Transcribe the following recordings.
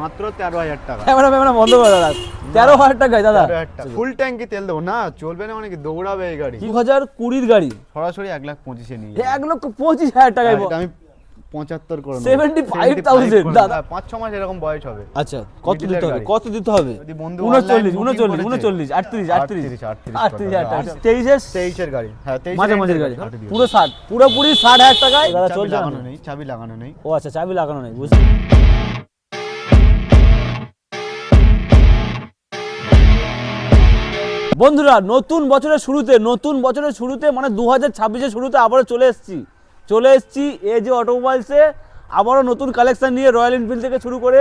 মাত্র তেরো হাজার টাকা। ক্যামেরা ক্যামেরা বন্ধ করে দাদা। তেরো হাজার টাকায় দাদা ফুল ট্যাঙ্কি তেল দেবো। না চলবে না মানে দৌড়াবে এই গাড়ি। দু হাজার কুড়ির গাড়ি। সরাসরি এক লাখ পঁচিশে নিয়ে এক লক্ষ পঁচিশ হাজার টাকায় আমি পঁচাত্তর করে নেব। 75,000 75 দাদা। পাঁচ ছ মাস এরকম বয়স হবে। আচ্ছা কত দিতে হবে? কত দিতে হবে? উনচল্লিশ উনচল্লিশ উনচল্লিশ আটত্রিশ আটত্রিশ। 38, 38 আটত্রিশ হাজার টাকা। তেইশের তেইশের গাড়ি। হ্যাঁ মাঝে মাঝের গাড়ি। পুরো ষাট পুরোপুরি ষাট হাজার টাকায়। দাদা চাবি চলছে। লাগানো নেই চাবি লাগানো নেই। ও আচ্ছা চাবি লাগানো নেই বুঝতে বন্ধুরা, নতুন বছরের শুরুতে, নতুন বছরের শুরুতে মানে দু হাজার ছাব্বিশের শুরুতে আবারও চলে এসেছি। চলে এসেছি এ যে অটোমোবাইলসে আবারও নতুন কালেকশান নিয়ে রয়্যাল এনফিল্ড থেকে শুরু করে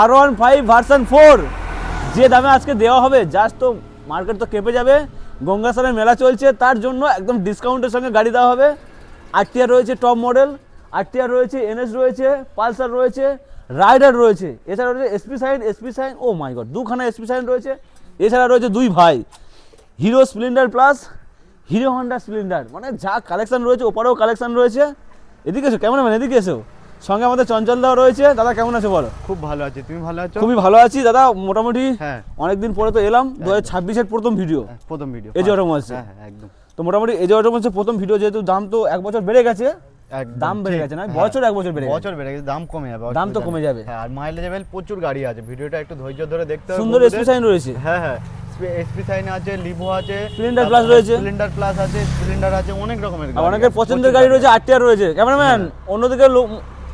R one five version four যে দামে আজকে দেওয়া হবে জাস্ট তো মার্কেট তো কেঁপে যাবে। গঙ্গাসারের মেলা চলছে, তার জন্য একদম ডিসকাউন্টের সঙ্গে গাড়ি দেওয়া হবে। আরটিআর রয়েছে টপ মডেল আরটিআর রয়েছে এনএস রয়েছে পালসার রয়েছে রাইডার রয়েছে। এছাড়া রয়েছে এসপি সাইন এসপি সাইন ও মাই গড দুখানা এসপি সাইন রয়েছে। এছাড়া রয়েছে দুই ভাই Hero Splendor Plus Hero Honda Splendor মানে যা কালেকশন রয়েছে ওপারেও কালেকশন রয়েছে। এদিকে এসো ক্যামেরাম্যান এদিকে এসো। সঙ্গে আমাদের চঞ্চল দাও রয়েছে। দাদা কেমন আছে বলো? খুব ভালো আছে। তুমি ভালো আছো? খুবই ভালো আছি। দাদা মোটামুটি হ্যাঁ। অনেকদিন পরে তো এলাম। দু হাজার ছাব্বিশের প্রথম ভিডিও হ্যাঁ, প্রথম ভিডিও এই যে অটোমোবাইলসে। হ্যাঁ হ্যাঁ একদম। তো মোটামুটি এই যে অটোমোবাইলসের প্রথম ভিডিও যেহেতু দাম তো এক বছর বেড়ে গেছে দাম বেড়ে গেছে না হ্যাঁ, বছর এক বছর বেড়ে বছর বেড়ে গেছে দাম কমে যাবে দাম তো কমে যাবে। হ্যাঁ আর মাইলেজ প্রচুর গাড়ি আছে ভিডিওটা একটু ধৈর্য ধরে দেখতে হবে সুন্দর এসপি সাইন রয়েছে। হ্যাঁ হ্যাঁ এসপি সাইন আছে লিভো আছে Splendor Plus রয়েছে। স্প্লেন্ডার প্লাস আছে স্প্লেন্ডার আছে অনেক রকমের গাড়ি অনেকের পছন্দের গাড়ি রয়েছে আরটিআর রয়েছে। ক্যামেরাম্যান অন্যদিকে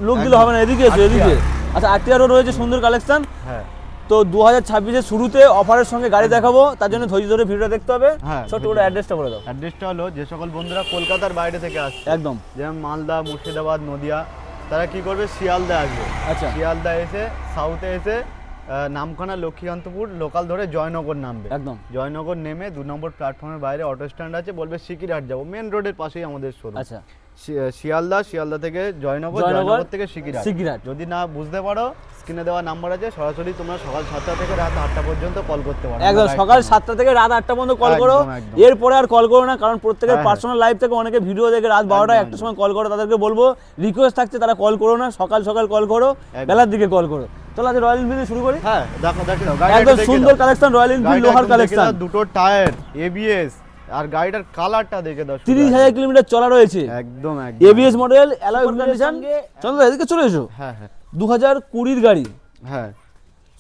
লোক দিলে হবে না এদিকে এসো এদিকে। আচ্ছা আরটিআরও রয়েছে সুন্দর কালেকশন হ্যাঁ। তো দু হাজার ছাব্বিশের শুরুতে অফারের সঙ্গে গাড়ি দেখাবো তার জন্য ধৈর্য ধরে ভিডিওটা দেখতে হবে। হ্যাঁ, ছোট্ট করে অ্যাড্রেসটা বলে দাও। অ্যাড্রেসটা হলো যে সকল বন্ধুরা কলকাতার বাইরে থেকে আসছে। একদম। যেমন মালদা মুর্শিদাবাদ নদিয়া তারা কি করবে? শিয়ালদা আসবে। আচ্ছা। শিয়ালদা এসে সাউথে এসে নামখানা লক্ষ্মীকান্তপুর লোকাল ধরে জয়নগর নামবে। একদম। জয়নগর নেমে দু নম্বর প্ল্যাটফর্মের বাইরে অটো স্ট্যান্ড আছে বলবে সিকিরহাট যাব। মেন রোডের পাশেই আমাদের শোরুম আচ্ছা। শিয়ালদা শিয়ালদা থেকে জয়নগর জয়নগর, থেকে সিকিরহাট সিকিরহাট। যদি না বুঝতে পারো স্ক্রিনে দেওয়া নাম্বার আছে সরাসরি তোমরা সকাল সাতটা থেকে রাত আটটা পর্যন্ত কল করতে পারো। একদম সকাল সাতটা থেকে রাত আটটা পর্যন্ত কল করো। এরপরে আর কল করো না কারণ প্রত্যেকের হ্যাঁ, পার্সোনাল লাইফ থেকে অনেকে ভিডিও দেখে রাত বারোটা একটা সময় কল করো তাদেরকে বলব রিকোয়েস্ট থাকছে তারা কল করো না সকাল সকাল কল করো বেলার দিকে কল করো। চলো আজ রয়্যাল এনফিল্ড শুরু করি। হ্যাঁ দেখো দেখে একদম সুন্দর কালেকশন রয়্যাল এনফিল্ড লোহার কালেকশন দুটো টায়ার এবিএস আর গাড়িটার কালারটা দেখে দাও শুধু তিরিশ হাজার কিলোমিটার চলা রয়েছে। একদম একদম। এবিএস মডেল অ্যালয় কন্ডিশন চলো এদিকে চলে এসো। হ্যাঁ হ্যাঁ। দু হাজার কুড়ির গাড়ি। হ্যাঁ।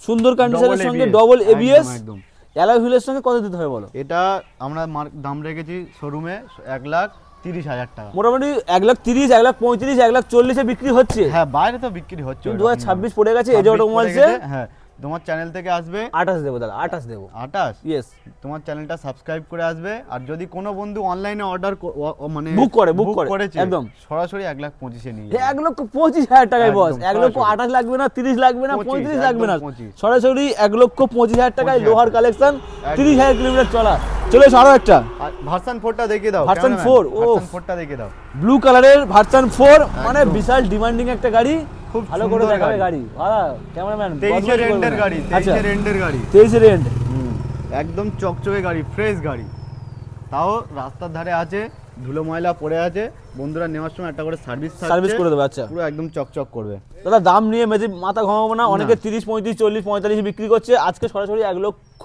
সুন্দর কন্ডিশনের সঙ্গে ডবল এবিএস একদম। অ্যালয় হুইলের সঙ্গে কত দিতে হবে বলো? এটা আমরা মার- দাম রেখেছি শোরুমে এক লাখ তিরিশ হাজার টাকা। মোটামুটি এক লাখ তিরিশ এক লাখ পঁয়ত্রিশ এক লাখ চল্লিশে বিক্রি হচ্ছে। হ্যাঁ বাইরে তো বিক্রি হচ্ছে দু হাজার ছাব্বিশ পড়ে গেছে এই যে 26 পড়ে অটোমোবাইলসে গেছে, হ্যাঁ। তোমার চ্যানেল থেকে আসবে। আঠাশ দেবো দাদা আঠাশ দেবো। আটাশ ইয়েস তোমার চ্যানেলটা সাবস্ক্রাইব করে আসবে। আর যদি কোনো বন্ধু অনলাইনে অর্ডার মানে Book করে, করে, করেছে একদম। সরাসরি এক লাখ পঁচিশে নিয়ে এক লক্ষ পঁচিশ হাজার টাকায় বস এক লক্ষ। আঠাশ লাগবে না তিরিশ লাগবে না 25, পঁয়ত্রিশ লাগবে না। সরাসরি এক লক্ষ পঁচিশ হাজার টাকায় লোহার কালেকশন। তিরিশ হাজার কিলোমিটার চলা। চলে এসো আরও একটা। ভার্সন ফোরটা দেখিয়ে দাও cameraman, 4, ও। ভার্সন ফোরটা দেখিয়ে দাও। ব্লু কালারের ভার্সন ফোর মানে বিশাল ডিমান্ডিং একটা গাড়ি। খুব ভালো করে দেখাবে গাড়ি। ভাড়া ক্যামেরাম্যান তেইশের এন্ডের গাড়ি আচ্ছা। তেইশের এন্ডের গাড়ি। তেইশের এন্ড একদম চকচকে গাড়ি ফ্রেশ গাড়ি। তাও রাস্তার ধারে আছে ধুলো ময়লা পড়ে আছে। বন্ধুরা নেওয়ার সময় একটা করে সার্ভিস সার্ভিস করে দেবে আচ্ছা। পুরো একদম চকচক করবে। দাদা দাম নিয়ে মেজে মাথা ঘামাবো না। অনেকে তিরিশ পঁয়ত্রিশ চল্লিশ পঁয়তাল্লিশ বিক্রি করছে। আজকে সরাসরি এক লক্ষ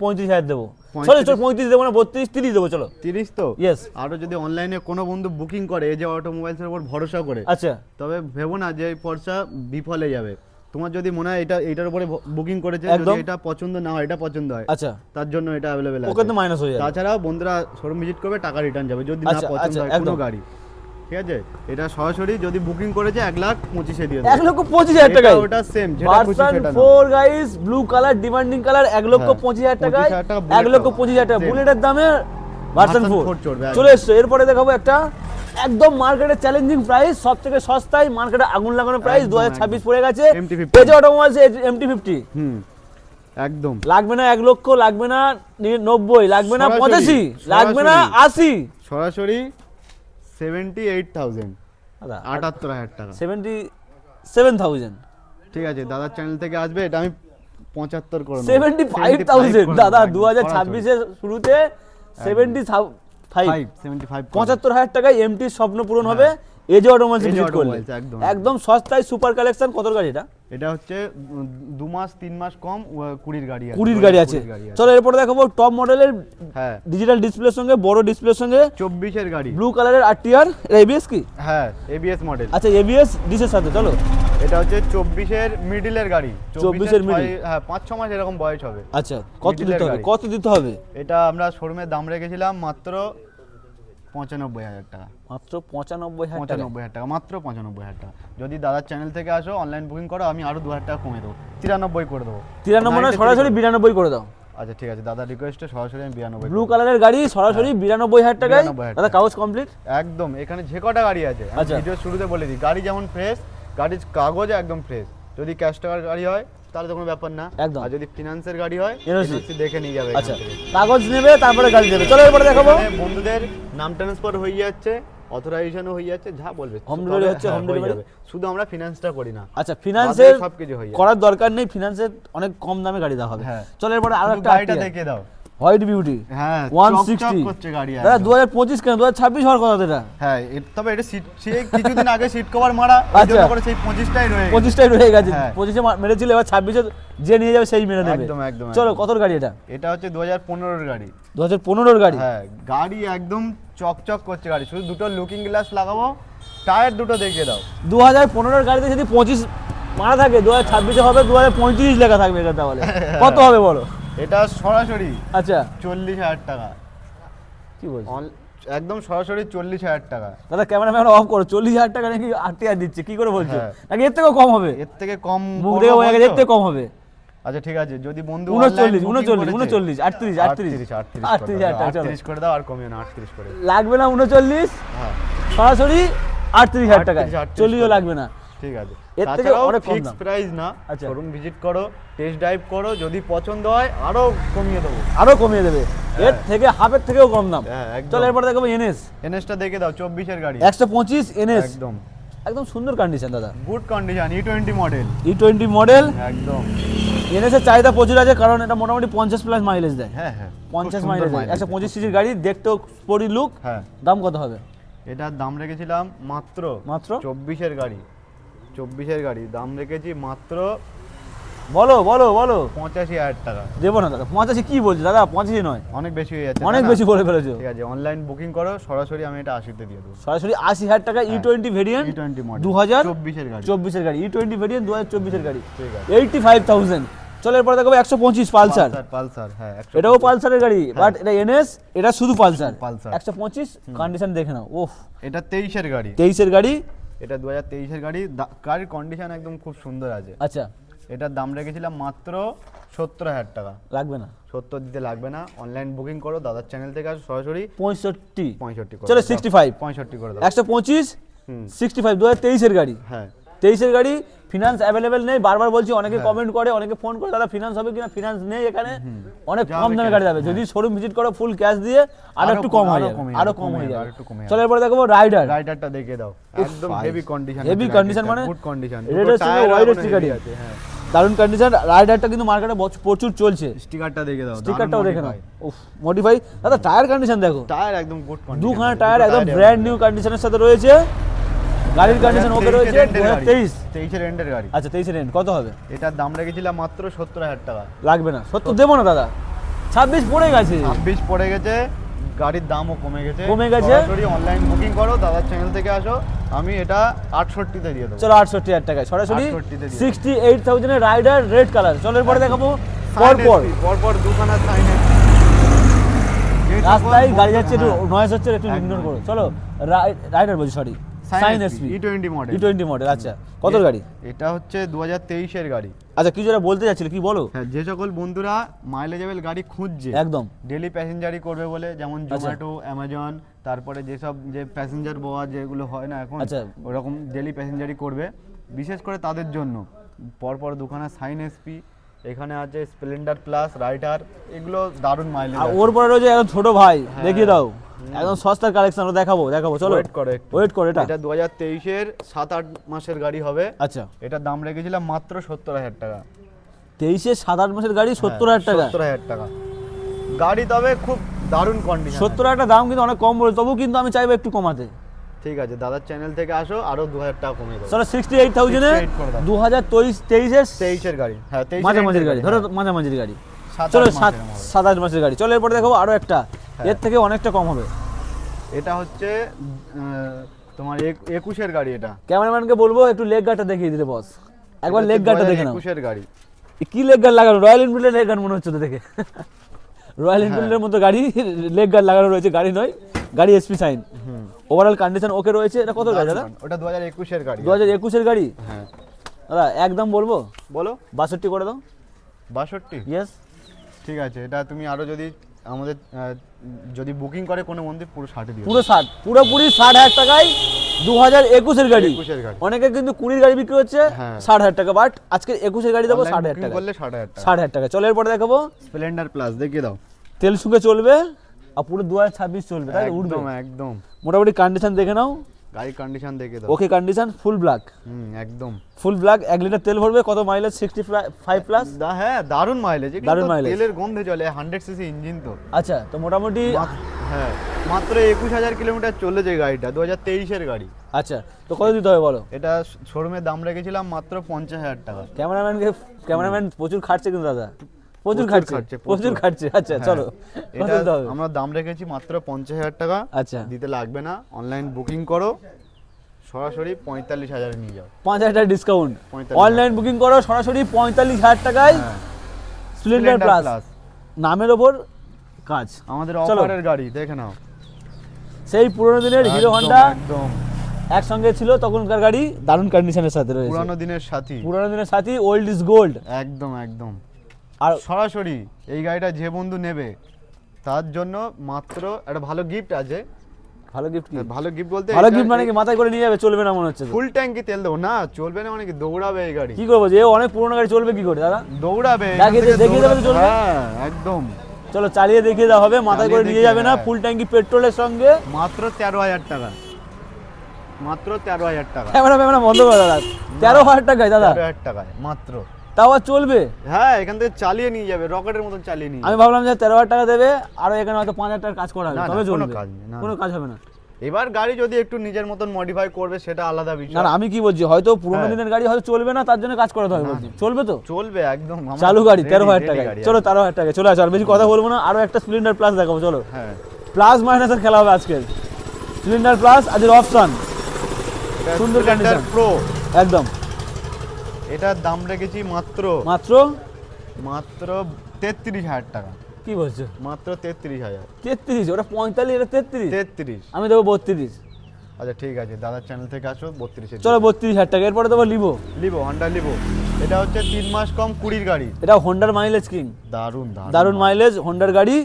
পঁয়ত্রিশ হাজার দেবো। সরি চলো পঁয়ত্রিশ দেবো না বত্রিশ তিরিশ দেবো চলো। তিরিশ তো? ইয়েস আরও যদি অনলাইনে কোনো বন্ধু বুকিং করে এই যে অটোমোবাইলসের উপর ভরসা করে আচ্ছা। তবে ভেবো না যে এই পয়সা বিফলে যাবে। তোমার যদি মনে হয় এটা এটার উপরে বুকিং করেছে যদি এটা পছন্দ না হয় এটা পছন্দ হয় আচ্ছা। তার জন্য এটা অ্যাভেলেবেল ওকে তো মাইনাস হয়ে যাবে। তাছাড়াও বন্ধুরা শোরুম ভিজিট করবে টাকা রিটার্ন যাবে। যদি না আচ্ছা, পছন্দ আচ্ছা, হয় কোনো। গাড়ি। ঠিক আছে? এটা সরাসরি যদি বুকিং করেছে এক লাখ পঁচিশে দিয়ে এক লক্ষ পঁচিশ হাজার টাকায়? ওটা same version four guys blue colour demanding colour এক লক্ষ হ্যাঁ, পঁচিশ হাজার টাকা এক লক্ষ পঁচিশ হাজার টাকা। বুলেটের দামে ভার্সন ফোর 4 চড়বে, একদম। চলে এসছো। এরপরে দেখাবো একটা একদম মার্কেটের চ্যালেঞ্জিং প্রাইস সব থেকে সস্তায় মার্কেটে আগুন লাগানো প্রাইস দু হাজার ছাব্বিশ। পড়ে গেছে। MT-50 পেজে অটোমোবাইলস এমটি ফিফটি হুম একদম। লাগবে না এক লক্ষ লাগবে না নব্বই লাগবে না পঁচাশি লাগবে না আশি। সরাসরি সেভেন্টি এইট থাউজেন্ড আটাত্তর হাজার টাকা। সেভেন্টি সেভেন থাউজেন্ড ঠিক আছে দাদার চ্যানেল থেকে আসবে এটা আমি পঁচাত্তর করে সেভেন্টি ফাইভ থাউজেন্ড দাদা দু হাজার। ছাব্বিশের শুরুতে সেভেন্টি ফাইভ 75 করে। পঁচাত্তর হাজার টাকায় এমটি স্বপ্ন পূরণ হবে। এজে অটোমোবাইলস ভিজিট করলে। একদম। একদম সস্তায় সুপার কালেকশন কত গাড়ি এটা? এটা হচ্ছে দু মাস তিন মাস কম কুড়ির গাড়ি কুড়ির গাড়ি আছে। চলো এরপরে দেখাবো টপ মডেলের হ্যাঁ। ডিজিটাল ডিসপ্লের সঙ্গে বড় ডিসপ্লের সঙ্গে চব্বিশের গাড়ি। ব্লু কালারের আরটিআর এটা এবিএস কি? হ্যাঁ এবিএস মডেল আচ্ছা এবিএস ডিসের সাথে চলো। এটা হচ্ছে চব্বিশের মিডিলের গাড়ি। 24 এর middle। ছয়- হ্যাঁ পাঁচ ছ মাস এরকম বয়স হবে। আচ্ছা কত দিতে হবে। কত দিতে হবে? এটা আমরা শোরুমের দাম রেখেছিলাম মাত্র পঁচানব্বই হাজার টাকা। মাত্র পঁচানব্বই হাজার পঁচানব্বই হাজার টাকা মাত্র পঁচানব্বই হাজার টাকা। যদি দাদার চ্যানেল থেকে আসো অনলাইন বুকিং করো আমি আরও দু হাজার টাকা কমে দেবো। তিরানব্বই করে দেবো। তিরানব্বই না সরাসরি বিরানব্বই করে দাও। আচ্ছা ঠিক আছে। দাদার রিকোয়েস্টে সরাসরি আমি বিরানব্বই ব্লু কালারের গাড়ি সরাসরি বিরানব্বই হাজার টাকায়? দাদা কাগজ কমপ্লিট একদম। এখানে যে কটা গাড়ি আছে আচ্ছা। ভিডিও শুরুতে বলে দিই। গাড়ি যেমন ফ্রেশ গাড়ির কাগজ একদম ফ্রেশ যদি ক্যাশ টাকার গাড়ি হয় তাহলে তো কোনো ব্যাপার না। একদম। আর যদি ফিনান্সের গাড়ি হয় NOC দেখে নিয়ে যাবে আচ্ছা কাগজ নেবে তারপরে গাড়ি দেবে। চলো এরপরে দেখাবো। বন্ধুদের নাম ট্রান্সফার হয়ে যাচ্ছে অথরাইজেশনও হয়ে যাচ্ছে যা বলবে। হোম ডেলিভারি হচ্ছে, হোম হয়ে? যাবে। শুধু আমরা ফিনান্সটা করি না। আচ্ছা ফিনান্সের সবকিছু হয়ে করার দরকার নেই ফিনান্সের অনেক কম দামে গাড়ি দেওয়া হবে। হ্যাঁ। চলো এরপরে আরও একটা গাড়িটা দাও। হোয়াইট বিউটি হ্যাঁ ওয়ান চকচক সিক্সটি করছে গাড়ি দাদা একদম। দু হাজার পঁচিশ কেন? দু হাজার ছাব্বিশ হওয়ার কথা এটা হ্যাঁ তবে এটা সিট কিছুদিন আগে সিট কভার মারা আচ্ছা। করে সেই পঁচিশটাই রয়ে গেছে। পঁচিশটাই রয়ে গেছে। হ্যাঁ। পঁচিশে মা- মেরেছিল এবার ছাব্বিশে যে নিয়ে যাবে সেই মেরে নেবে। একদম, একদম, চলো একদম। গাড়ি এটা? এটা হচ্ছে গাড়ি। হ্যাঁ গাড়ি একদম চকচক করছে গাড়ি। শুধু দুটো লুকিং গ্লাস লাগাবো টায়ার দুটো দেখিয়ে দাও। দু হাজার পনেরোর গাড়িতে যদি পঁচিশ মারা থাকে দু হাজার ছাব্বিশে হবে দু হাজার পঁয়ত্রিশ লেখা থাকবে এটা তাহলে। কত হবে বলো? এটা সরাসরি আচ্ছা। চল্লিশ হাজার টাকা। কি বলছো একদম সরাসরি চল্লিশ হাজার টাকা। দাদা ক্যামেরাম্যান অফ করো। চল্লিশ হাজার টাকা নাকি আটটি দিচ্ছে। কি করে বলছো? হ্যাঁ। নাকি এর থেকেও কম হবে? এর থেকে কম মুখ দেখে বোঝা গেছে এর থেকে কম হবে। আচ্ছা ঠিক আছে। যদি বন্ধু উনচল্লিশ উনচল্লিশ উনচল্লিশ আটত্রিশ আটত্রিশ আটত্রিশ। আটত্রিশ হাজার করে দাও আর কমিও না আটত্রিশ করে। লাগবে না উনচল্লিশ হ্যাঁ। সরাসরি আটত্রিশ হাজার টাকা 38, 38 চল্লিশও লাগবে না। ঠিক আছে। এর থেকে অনেক কম ফিক্স প্রাইস না। আচ্ছা। শোরুম ভিজিট করো টেস্ট ড্রাইভ করো যদি পছন্দ হয় আরও কমিয়ে দেবো। আরও কমিয়ে দেবে। এর থেকে হাফের থেকেও কম দাম। হ্যাঁ। চলো এরপর দেখাবো এনএস এনএসটা দেখে দাও চব্বিশের গাড়ি। একশো পঁচিশ এনএস একদম। একদম সুন্দর কন্ডিশন দাদা। Good condition E twenty model E twenty model একদম। এনএস এর চাহিদা প্রচুর আছে কারণ এটা মোটামুটি পঞ্চাশ প্লাস মাইলেজ দেয়। হ্যাঁ হ্যাঁ। পঞ্চাশ মাইলেজ mileage একশো পঁচিশ সিসির গাড়ি দেখতেও স্পোর্টি লুক হ্যাঁ। দাম কত হবে? এটার দাম রেখেছিলাম মাত্র মাত্র? চব্বিশের গাড়ি। চব্বিশের গাড়ি। দাম রেখেছি মাত্র বলো বলো বলো। পঁচাশি হাজার টাকা। দেবো না দাদা পঁচাশি কি বলছো? দাদা পঁচাশি নয়। অনেক বেশি হয়ে যাচ্ছে। অনেক বেশি বলে ফেলেছো। ঠিক আছে অনলাইন বুকিং করো সরাসরি আমি এটা আশিতে দিয়ে দেবো। সরাসরি আশি হাজার টাকা E twenty variant E twenty model দু হাজার চব্বিশের গাড়ি। চব্বিশের গাড়ি ই টোয়েন্টি ভেরিয়েন্ট দু হাজার চব্বিশের গাড়ি। ঠিক আছে। এইটটি ফাইভ থাউজেন্ড চলো এরপর দেখাবো একশো পঁচিশ পালসার। পালসার হ্যাঁ এটাও পালসারের গাড়ি বাট এটা এনএস এটা শুধু পালসার। পালসার। একশো পঁচিশ কন্ডিশন দেখে নাও ওফ এটা তেইশের গাড়ি। তেইশের গাড়ি এটা দু হাজার তেইশের গাড়ি গাড়ির কন্ডিশন একদম খুব সুন্দর আছে। আচ্ছা। এটার দাম রেখেছিলাম মাত্র সত্তর হাজার টাকা। লাগবে না? সত্তর দিতে লাগবে না। অনলাইন বুকিং করো দাদার চ্যানেল থেকে আসো সরাসরি। পঁয়ষট্টি। পঁয়ষট্টি করে চলো সিক্সটি ফাইভ পঁয়ষট্টি করে দাও। একশো পঁচিশ। সিক্সটি ফাইভ দু হাজার তেইশের গাড়ি। হ্যাঁ। তেইশের গাড়ি ফিনান্স অ্যাভেলেবেল নেই বারবার বলছি অনেকে হ্যাঁ। কমেন্ট করে অনেকে ফোন করে দাদা ফিনান্স হবে কিনা? ফিনান্স নেই এখানে। অনেক কম দামে গাড়ি যাবে। যদি শোরুম ভিজিট করো ফুল ক্যাশ দিয়ে আরও একটু কম- হয়ে যাবে আরও কম হয়ে যাবে, চলো এরপর দেখব রাইডার রাইডারটা দেখে দাও। একদম হেভি কন্ডিশন Heavy condition মানে? গুড কন্ডিশন এর সঙ্গে white এর আছে হ্যাঁ। দারুণ কন্ডিশন রাইডারটা কিন্তু মার্কেটে প্রচুর চলছে। স্টিকারটা দেখে দাও স্টিকারটাও দেখে নাও। উফ মডিফাই দাদা টায়ার কন্ডিশন দেখো। টায়ার একদম গুড কন্ডিশন দুখানা টায়ার একদম ব্র্যান্ড নিউ কন্ডিশনের সাথে রয়েছে। গাড়ির কন্ডিশন ওকে রয়েছে দু হাজার তেইশ। তেইশের এন্ডের গাড়ি। আচ্ছা তেইশের এন্ড কত হবে? এটার দাম রেখেছিলাম মাত্র সত্তর হাজার টাকা। লাগবে না। সত্তর দেবো না দাদা। ছাব্বিশ পড়ে গেছে। ছাব্বিশ পড়ে গেছে গাড়ির দামও কমে গেছে। কমে গেছে? অনলাইন বুকিং করো দাদার চ্যানেল থেকে আসো। আমি এটা আটষট্টিতে দিয়ে দেবো। চলো আটষট্টি হাজার টাকায়। সরাসরি 68 তে সিক্সটি এইট থাউজেন্ডের রাইডার রেড কালার চলো এরপরে দেখাবো। পরপর। SP, পরপর দুখানা সাইন রাস্তায় গাড়ি যাচ্ছে একটু নয়েজ হচ্ছে একটু। ইগনোর করো। চলো রাইডার বলছি sorry Shine SP E twenty model E twenty model আচ্ছা। কত গাড়ি? এটা হচ্ছে দু হাজার তেইশের গাড়ি। আচ্ছা কিছু যেটা বলতে যাচ্ছিল কি বলো? হ্যাঁ যে সকল বন্ধুরা মাইলেজেবল গাড়ি খুঁজছে একদম। ডেলি প্যাসেঞ্জারি করবে বলে যেমন আচ্ছা। জোম্যাটো অ্যামাজন তারপরে যেসব যে প্যাসেঞ্জার বোয়া যেগুলো হয় না এখন আচ্ছা। ওরকম ডেলি প্যাসেঞ্জারি করবে। বিশেষ করে তাদের জন্য। পরপর দুখানা সাইন এসপি এখানে আছে স্প্লেন্ডার প্লাস রাইডার এগুলো দারুণ মাইলেজ আর ওর পরে রয়েছে একদম ছোট ভাই দেখিয়ে দাও। একদম সস্তার কালেকশন দেখাবো দেখাবো চলো। ওয়েট করে ওয়েট করে এটা। এটা দু হাজার তেইশের সাত আট মাসের গাড়ি হবে। আচ্ছা। এটার দাম রেখেছিলাম মাত্র সত্তর হাজার টাকা। তেইশে সাত আট মাসের গাড়ি সত্তর হাজার টাকা। সত্তর হাজার টাকা। গাড়ি তবে খুব দারুণ কন্ডিশন সত্তর হাজার টাকা দাম কিন্তু অনেক কম বলে তবু কিন্তু আমি চাইব একটু কমাতে। ঠিক আছে দাদার চ্যানেল থেকে আসো আরও দু হাজার টাকা কমে দেবো। সিক্সটি এইট থাউজেন্ডে 68 দু হাজার তেইশ তেইশের তেইশের গাড়ি। হ্যাঁ তেইশ মাঝামাঝির গাড়ি। ধরো মাঝামাঝির গাড়ি। চলো সাত সাত আট মাসের গাড়ি। চলো এরপরে দেখো আরও একটা। হ্যাঁ। এর থেকে অনেকটা কম হবে। এটা হচ্ছে তোমার এক- একুশের গাড়ি এটা। ক্যামেরাম্যানকে বলব একটু লেগ গার্ডটা দেখিয়ে দিতে বস একবার লেগ গার্ডটা দেখে নাও। একুশের গাড়ি। কি লেগ গার্ড লাগানো? রয়্যাল এনফিল্ডের লেগ গার্ড মনে হচ্ছে তো দেখে। রয়্যাল হ্যাঁ। এনফিল্ডের মতো গাড়ি লেগ গার্ড লাগানো রয়েছে গাড়ি নয় গাড়ি এসপি সাইন হুম। ওভারঅল কন্ডিশন ওকে রয়েছে? এটা কত গাড়ি দাদা? ওটা দু হাজার একুশের গাড়ি। দু হাজার একুশের গাড়ি? হ্যাঁ। দাদা একদম বলব? বলো। বাষট্টি করে দাও। বাষট্টি? ইয়েস ঠিক আছে এটা তুমি আরও যদি আমাদের যদি বুকিং করে কোনো মন্দির পুরো ষাটে দিও পুরো ষাট। পুরোপুরি ষাট হাজার টাকায় দু হাজার একুশের গাড়ি। একুশের গাড়ি। অনেকে কিন্তু কুড়ির গাড়ি বিক্রি হচ্ছে হ্যাঁ। ষাট হাজার টাকা। বাট আজকে একুশের গাড়ি দেবো ষাট হাজার টাকা করলে ষাট হাজার টাকা। ষাট হাজার টাকা চলো এরপরে দেখাবো। স্প্লেন্ডার প্লাস দেখিয়ে দাও। তেল সুখে চলবে। আর পুরো দু হাজার ছাব্বিশ চলবে তাই উঠবে একদম মোটামুটি কন্ডিশন দেখে নাও। গাড়ির কন্ডিশন দেখে দাও। ওকে কন্ডিশন ফুল ব্ল্যাক হুম একদম। ফুল ব্ল্যাক এক লিটার তেল ভরবে কত মাইলেজ সিক্সটি ফাইভ প্লাস দা হ্যাঁ দারুণ মাইলেজ দারুণ mileage। তেলের গন্ধে চলে হান্ড্রেড সিসি ইঞ্জিন তো। আচ্ছা তো মোটামুটি হ্যাঁ মাত্র একুশ হাজার কিলোমিটার চলেছে গাড়িটা দু হাজার তেইশের গাড়ি। আচ্ছা তো কত দিতে হবে বলো? এটা শোরুমের দাম রেখেছিলাম মাত্র পঞ্চাশ হাজার টাকা। ক্যামেরাম্যানকে ক্যামেরাম্যান প্রচুর খাটছে কিন্তু দাদা। প্রচুর খাটছে প্রচুর। খাটছে। আচ্ছা হ্যাঁ, চলো এটা আমরা দাম রেখেছি মাত্র পঞ্চাশ হাজার টাকা। আচ্ছা। দিতে লাগবে না। অনলাইন বুকিং করো। সরাসরি পঁয়তাল্লিশ হাজারে নিয়ে যাও। পাঁচ হাজার টাকা ডিসকাউন্ট অনলাইন বুকিং করো সরাসরি পঁয়তাল্লিশ হাজার টাকায় হ্যাঁ। স্প্লেন্ডার প্লাস নামের ওপর কাজ। আমাদের। অফারের গাড়ি দেখে নাও। সেই পুরোনো দিনের হিরো হন্ডা একদম। একসঙ্গে ছিল তখনকার গাড়ি দারুণ কন্ডিশনের সাথে রয়েছে। পুরানো দিনের সাথী। পুরোনো দিনের সাথে ওল্ড ইজ গোল্ড একদম একদম। আর সরাসরি এই গাড়িটা যে বন্ধু নেবে তার জন্য মাত্র একটা ভালো গিফট আছে। ভালো গিফট কি? ভালো গিফট বলতে ভালো গিফট মানে কি মাথায় করে নিয়ে যাবে চলবে না মনে হচ্ছে ফুল ট্যাঙ্কি তেল দেবো। না চলবে না মানে কি দৌড়াবে এই গাড়ি। কি করব যে অনেক পুরোনো গাড়ি চলবে কি করে দাদা? দৌড়াবে দেখিয়ে দেবে চলবে? হ্যাঁ একদম। চলো চালিয়ে দেখিয়ে দেওয়া হবে মাথায় করে নিয়ে যাবে না হ্যাঁ। ফুল ট্যাঙ্কি পেট্রোলের সঙ্গে। মাত্র তেরো হাজার টাকা। মাত্র তেরো হাজার টাকা। ক্যামেরা ফ্যামেরা বন্ধ করে দাদা। তেরো হাজার টাকায় দাদা। তেরো হাজার টাকায় মাত্র। তাও আর চলবে? হ্যাঁ এখান থেকে চালিয়ে নিয়ে যাবে রকেটের মতন চালিয়ে নিয়ে আমি ভাবলাম যে তেরো হাজার টাকা দেবে আর এখানে হয়তো পাঁচ হাজার টাকার কাজ করা হবে তবে কোনো চলবে। কোনো কাজ হবে না। এবার গাড়ি যদি একটু নিজের মতন মডিফাই করবে সেটা আলাদা বিষয়। না আমি কি বলছি হয়তো পুরোনো হ্যাঁ। দিনের গাড়ি হয়তো চলবে না তার জন্য কাজ করাতে হবে বলছি। চলবে তো? চলবে একদম চালু গাড়ি তেরো হাজার টাকা চলো তেরো হাজার টাকায় চলে আসো আর বেশি কথা বলব না আরও একটা স্প্লেন্ডার প্লাস দেখাবো চলো। হ্যাঁ। প্লাস মাইনাসের খেলা হবে আজকের। স্প্লেন্ডার প্লাস আজের অপশন সুন্দর condition। প্রো একদম। এটার দাম রেখেছি মাত্র মাত্র? মাত্র তেত্রিশ হাজার টাকা। কি বলছো? মাত্র তেত্রিশ হাজার। তেত্রিশ? ওটা পঁয়তাল্লিশ এটা তেত্রিশ? তেত্রিশ। আমি দেবো বত্রিশ। আচ্ছা ঠিক আছে দাদার চ্যানেল থেকে আসো বত্রিশে চলো বত্রিশ হাজার টাকা এরপরে দেবো লিবো লিবো হন্ডা লিবো এটা হচ্ছে তিন মাস কম কুড়ির গাড়ি। এটা হন্ডার মাইলেজ কিং দারুণ দারুণ। মাইলেজ হন্ডার গাড়ি।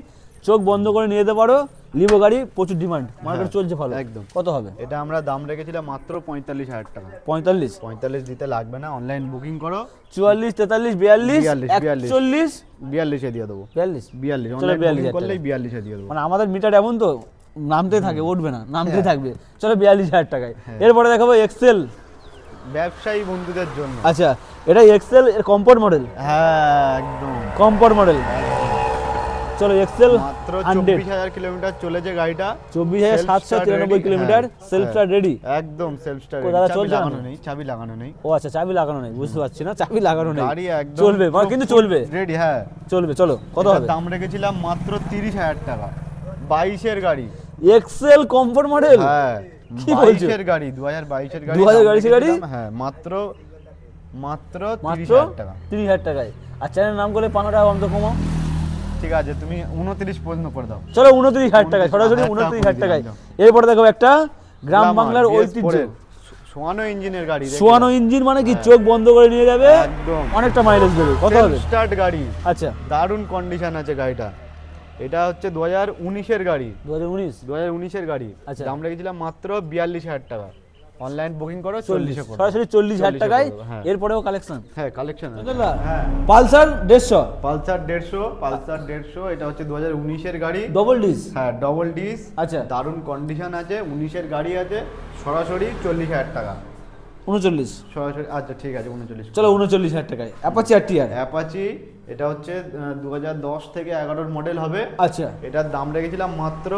চোখ বন্ধ করে নিয়ে যেতে পারো। লিবো গাড়ি প্রচুর ডিমান্ড মার্কেট হ্যাঁ, চলছে ভালো। একদম। কত হবে? এটা আমরা দাম রেখেছিলাম মাত্র পঁয়তাল্লিশ হাজার টাকা। পঁয়তাল্লিশ? পঁয়তাল্লিশ দিতে লাগবে না অনলাইন বুকিং করো। চুয়াল্লিশ তেতাল্লিশ বিয়াল্লিশ 42, 42 একচল্লিশ? বিয়াল্লিশে দিয়ে দেবো। বিয়াল্লিশ? বিয়াল্লিশ বিয়াল্লিশ অনলাইন 42 বুকিং হাজার করলেই বিয়াল্লিশে দিয়ে দেবো। মানে আমাদের মিটার এমন তো নামতে থাকে উঠবে না নামতে হ্যাঁ। থাকবে। চলো বিয়াল্লিশ হাজার টাকায়। এরপরে দেখাবো এক্সেল ব্যবসায়ী বন্ধুদের জন্য। আচ্ছা এটা এক্সেল এর কম্পোর্ট মডেল হ্যাঁ একদম। কম্পোর্ট মডেল চলো এক্সেল মাত্র হান্ড্রেড হাজার কিলোমিটার চলেছে গাড়িটা। চব্বিশ হাজার সাতশো তিরানব্বই কিলোমিটার সেলফ। স্টার্ট রেডি একদম সেলফ স্টার ও, দাদা চাবি চলছে? লাগানো নেই চাবি লাগানো নেই। ও আচ্ছা চাবি লাগানো নেই বুঝতে পারছি না চাবি লাগানো নেই। গাড়ি একদম চলবে মানে কিন্তু চলবে। রেডি হ্যাঁ। চলবে চলো কত হবে? দাম রেখেছিলাম মাত্র তিরিশ হাজার টাকা। বাইশের গাড়ি। এক্সেল কমফোর্ট মডেল হ্যাঁ কি বলছো? বাইশের গাড়ি দু হাজার বাইশের গাড়ি। 2022 দাম গাড়ি? হ্যাঁ মাত্র মাত্র তিরিশ হাজার টাকা। তিরিশ হাজার টাকায়। আর চ্যানেল নাম করলে পনেরো টাকা অন্ত কমাও ঠিক আছে তুমি উনত্রিশ পর্যন্ত করে দাও। চলো উনত্রিশ হাজার টাকায় সরাসরি উনত্রিশ হাজার টাকায়। এরপরে দেখো একটা গ্রাম বাংলার ঐতিহ্য। সোয়ানো ইঞ্জিনের গাড়ি সোয়ানো ইঞ্জিন মানে কি? চোখ বন্ধ করে নিয়ে যাবে একদম। অনেকটা মাইলেজ দেবে কত হবে? স্টার্ট গাড়ি। আচ্ছা। দারুণ কন্ডিশন আছে গাড়িটা। এটা হচ্ছে দু হাজার উনিশের গাড়ি। দু হাজার উনিশ? দু হাজার উনিশের গাড়ি। আচ্ছা। দাম রেখেছিলাম মাত্র বিয়াল্লিশ হাজার টাকা। অনলাইন বুকিং করো চল্লিশ। সরাসরি চল্লিশ হাজার টাকায় হ্যাঁ। এরপরেও কালেকশন হ্যাঁ কালেকশন হ্যাঁ। পালসার দেড়শো। পালসার দেড়শো পালসার দেড়শো এটা হচ্ছে দু হাজার উনিশের গাড়ি। ডবল ডিস হ্যাঁ ডবল ডিস আচ্ছা। দারুণ কন্ডিশন আছে উনিশের গাড়ি আছে সরাসরি চল্লিশ হাজার টাকা। উনচল্লিশ। সরাসরি আচ্ছা ঠিক আছে উনচল্লিশ। চলো উনচল্লিশ হাজার টাকায়। অ্যাপাচি আর টিয়ার অ্যাপাচি এটা হচ্ছে দু হাজার দশ থেকে এগারোর মডেল হবে। আচ্ছা। এটার দাম রেখেছিলাম মাত্র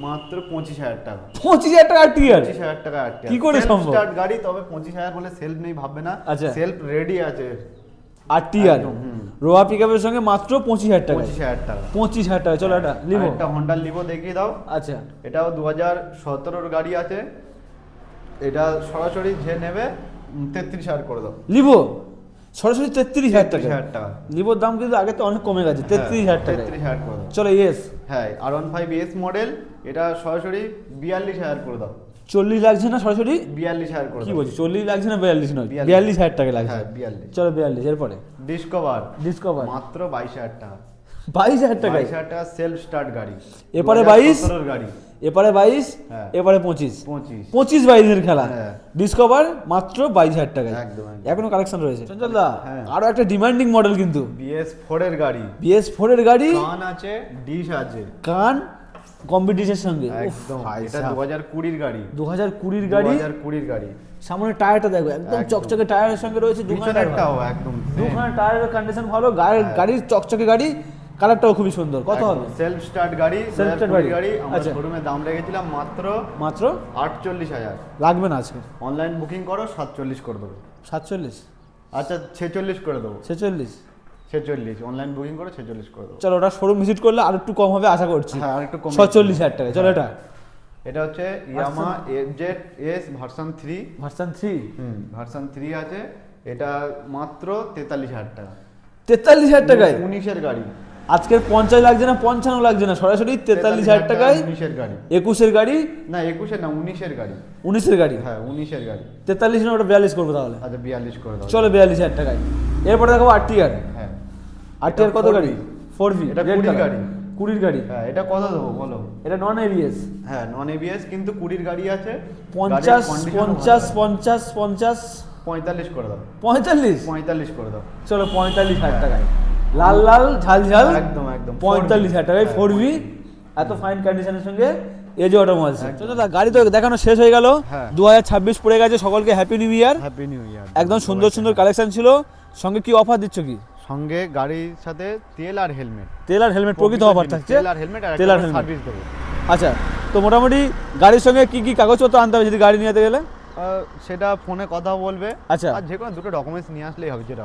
মাত্র পঁচিশ হাজার টাকা। পঁচিশ হাজার টাকা টিয়ার পঁচিশ হাজার টাকা কি করে সম্ভব? স্টার্ট গাড়ি তবে পঁচিশ হাজার বলে সেলফ নেই ভাববে না। আচ্ছা। সেলফ রেডি আছে। আর টিয়ার। রোয়া পিকআপের সঙ্গে মাত্র পঁচিশ হাজার টাকা। পঁচিশ হাজার টাকা। পঁচিশ হাজার টাকা চলো এটা লিভো একটা হন্ডার লিভো দেখিয়ে দাও। আচ্ছা। এটাও দু হাজার সতেরোর গাড়ি আছে। এটা সরাসরি যে নেবে তেত্রিশ হাজার করে দাও। লিভো সরাসরি তেত্রিশ হাজার টাকা। টাকা। লিভোর দাম কিন্তু আগে তো অনেক কমে গেছে তেত্রিশ হাজার টাকা তেত্রিশ হাজার করে চলো ইয়েস হ্যাঁ আর ওয়ান ফাইভ এস মডেল এটা সরাসরি বিয়াল্লিশ হাজার করে দাও। চল্লিশ লাগছে না সরাসরি? বিয়াল্লিশ হাজার করে কি বলছি চল্লিশ লাগছে না বিয়াল্লিশ নয়? বিয়াল্লিশ। বিয়াল্লিশ হাজার টাকা লাগছে। হ্যাঁ বিয়াল্লিশ। চলো বিয়াল্লিশ এরপরে? ডিসকভার ডিসকভার মাত্র বাইশ হাজার টাকা। বাইশ হাজার টাকা বাইশ হাজার টাকা সেলফ স্টার্ট গাড়ি। এপারে বাইশ? গাড়ি। এপারে বাইশ? হ্যাঁ। এপারে পঁচিশ? পঁচিশ। পঁচিশ বাইশের খেলা। হ্যাঁ। ডিসকভার মাত্র বাইশ হাজার টাকায়। এখনও কালেকশন রয়েছে। চঞ্চল দা হ্যাঁ। আরও একটা ডিমান্ডিং মডেল কিন্তু। বিএস ফোর এর গাড়ি। বিএস ফোর এর গাড়ি। কান আছে ডিশ আছে। কান কম্পিটিশনের সঙ্গে। একদম। এটা দু হাজার কুড়ির গাড়ি। দু হাজার কুড়ির গাড়ি? দু হাজার কুড়ির গাড়ি। সামনে টায়ারটা দেখো একদম। চকচকে টায়ারের সঙ্গে রয়েছে দুখানা একদম দুখানা টায়ারের কন্ডিশন ভালো গাড়ির গাড়ির চকচকে গাড়ি। কালারটাও খুবই সুন্দর। কত হবে? সেলফ স্টার্ট গাড়ি সেলফ স্টার্ট গাড়ি। আচ্ছা। শোরুমে দাম রেখেছিলাম মাত্র মাত্র? আটচল্লিশ হাজার। লাগবে না আজকে। অনলাইন বুকিং করো সাতচল্লিশ করে দেবো। সাতচল্লিশ? আচ্ছা ছেচল্লিশ করে দেবো। ছেচল্লিশ? ছেচল্লিশ। অনলাইন বুকিং করো ছেচল্লিশ করে দেবো। চলো ওটা শোরুম ভিজিট করলে আর একটু কম হবে আশা করছি। হ্যাঁ আর একটু কম সচল্লিশ হাজার টাকা। চলো এটা। এটা হচ্ছে Yamaha FZ S version three version three হুম ভার্সন থ্রি আছে। এটা মাত্র তেতাল্লিশ হাজার টাকা। তেতাল্লিশ হাজার টাকায়? উনিশের গাড়ি। আজকের পঞ্চাশ লাগছে না পঞ্চান্ন লাগছে না? সরাসরি তেতাল্লিশ হাজার টাকায় উনিশের গাড়ি। একুশের গাড়ি? না একুশের না উনিশের গাড়ি। উনিশের গাড়ি? হ্যাঁ উনিশের গাড়ি। তেতাল্লিশ না ওটা বিয়াল্লিশ করব তাহলে। আচ্ছা বিয়াল্লিশ করে দাও। চলো বিয়াল্লিশ হাজার টাকায়। এরপরে দেখাবো আর টিয়ার হ্যাঁ। আর কত গাড়ি? ফোর ভি এটা কুড়ির গাড়ি। কুড়ির গাড়ি? হ্যাঁ এটা কত দেবো বলো? এটা নন এবিএস হ্যাঁ নন এবিএস কিন্তু কুড়ির গাড়ি আছে। পঞ্চাশ পঞ্চাশ পঞ্চাশ পঞ্চাশ। পঁয়তাল্লিশ করে দাও। পঁয়তাল্লিশ? পঁয়তাল্লিশ করে দাও। চলো পঁয়তাল্লিশ হাজার টাকায়। লাল লাল ঝাল ঝাল একদম, একদম। পঁয়তাল্লিশ হাজার টাকায় ফোর ভি এত ফাইন কন্ডিশনের সঙ্গে এজে অটোমোবাইলস চলো দা গাড়ি তো দেখানো শেষ হয়ে গেল। হ্যাঁ। দু হাজার ছাব্বিশ পড়ে গেছে সকলকে happy new year happy new year একদম। সুন্দর সুন্দর কালেকশন ছিল। সঙ্গে কি অফার দিচ্ছ কি? সঙ্গে গাড়ির সাথে তেল আর হেলমেট তেল আর হেলমেট প্রকৃত অফার থাকছে। তেল আর হেলমেট আর তেল আর হেলমেট সার্ভিস দেবো। আচ্ছা তো মোটামুটি গাড়ির সঙ্গে কি কি কাগজপত্র আনতে হবে যদি গাড়ি নিয়ে যেতে গেলে? সেটা ফোনে কথা বলবে। আচ্ছা। আর যে কোনো দুটো ডকুমেন্টস নিয়ে আসলেই হবে যেটা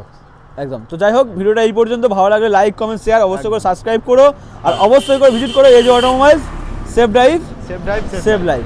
একদম। তো যাই হোক ভিডিওটা এই পর্যন্ত। ভালো লাগলে লাইক কমেন্ট শেয়ার অবশ্যই করে সাবস্ক্রাইব করো। আর অবশ্যই করে ভিজিট করো Edge automobiles safe drive safe drive safe life